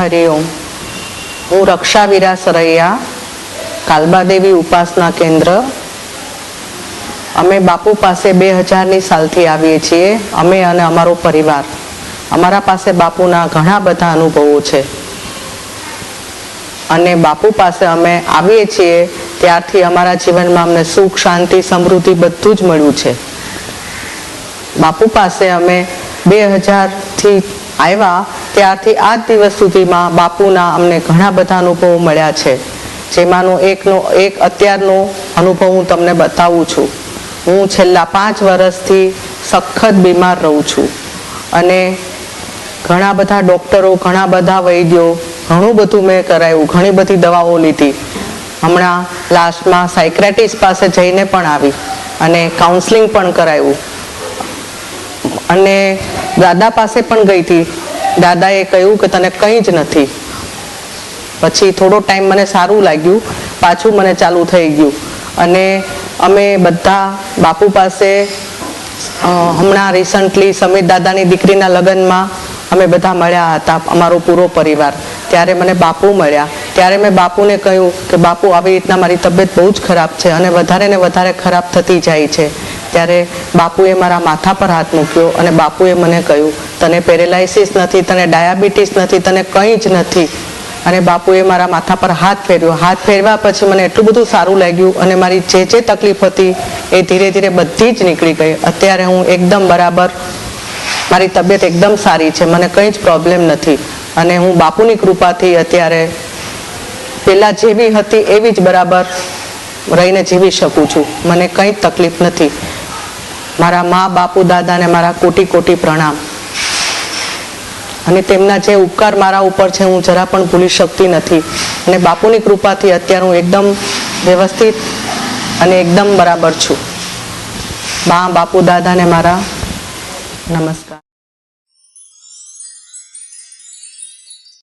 હરિઓમ હું રક્ષા વિરા સરૈયા કાલબાદેવી ઉપાસના કેન્દ્ર. અમે બાપુ પાસે બે હજારની સાલથી આવીએ છીએ, અમે અને અમારો પરિવાર. અમારા પાસે બાપુના ઘણા બધા અનુભવો છે. અને બાપુ પાસે અમે આવીએ છીએ, ત્યારથી અમારા જીવનમાં અમને સુખ, શાંતિ, સમૃદ્ધિ બધું જ મળ્યું છે. બાપુ પાસે અમે બે હજારથી આવ્યા ત્યારથી આજ દિવસ સુધીમાં બાપુના અમને ઘણા બધા અનુભવો મળ્યા છે. જેમાંનો એકનો, એક અત્યારનો અનુભવ હું તમને બતાવું છું. હું છેલ્લા પાંચ વર્ષથી સખત બીમાર રહું છું. અને ઘણા બધા ડૉક્ટરો, ઘણા બધા વૈદ્યો, ઘણું બધું મેં કરાયું, ઘણી બધી દવાઓ લીધી. હમણાં લાસ્ટમાં સાયક્રેટિસ્ટ પાસે જઈને પણ આવી અને કાઉન્સલિંગ પણ કરાયું. અને દાદા પાસે પણ ગઈ હતી. દાદાએ કહ્યું કે તને કંઈ જ નથી. પછી થોડો ટાઈમ મને સારું લાગ્યું, પાછું મને ચાલુ થઈ ગયું. અને અમે બધા બાપુ પાસે હમણાં રિસન્ટલી સમીર દાદાની દીકરીના લગ્નમાં અમે બધા મળ્યા હતા, અમારો પૂરો પરિવાર. ત્યારે મને બાપુ મળ્યા. ત્યારે મેં બાપુને કહ્યું કે બાપુ, આવી રીતના મારી તબિયત બહુ જ ખરાબ છે અને વધારે ને વધારે ખરાબ થતી જાય છે. ત્યારે બાપુએ મારા માથા પર હાથ મૂક્યો અને બાપુએ મને કહ્યું, તને પેરેલાઇસિસ નથી, તને ડાયાબિટીસ નથી, તને કંઈ જ નથી. અને બાપુએ મારા માથા પર હાથ ફેર્યો. હાથ ફેરવા પછી મને એટલું બધું સારું લાગ્યું અને મારી જે જે તકલીફ હતી એ ધીરે ધીરે બધી જ નીકળી ગઈ. અત્યારે હું એકદમ બરાબર, મારી તબિયત એકદમ સારી છે, મને કંઈ જ પ્રોબ્લેમ નથી. અને હું બાપુની કૃપાથી અત્યારે પહેલાં જેવી હતી એવી જ બરાબર રહીને જીવી શકું છું. મને કંઈ તકલીફ નથી. મારા મા, બાપુ દાદાને મારા કોટી કોટી પ્રણામ. અને તેમના જે ઉપકાર મારા ઉપર છે, હું જરા પણ ભૂલી શકતી નથી. અને બાપુની કૃપાથી અત્યારે હું એકદમ વ્યવસ્થિત અને એકદમ બરાબર છું. મા, બાપુ દાદાને મારા નમસ્કાર.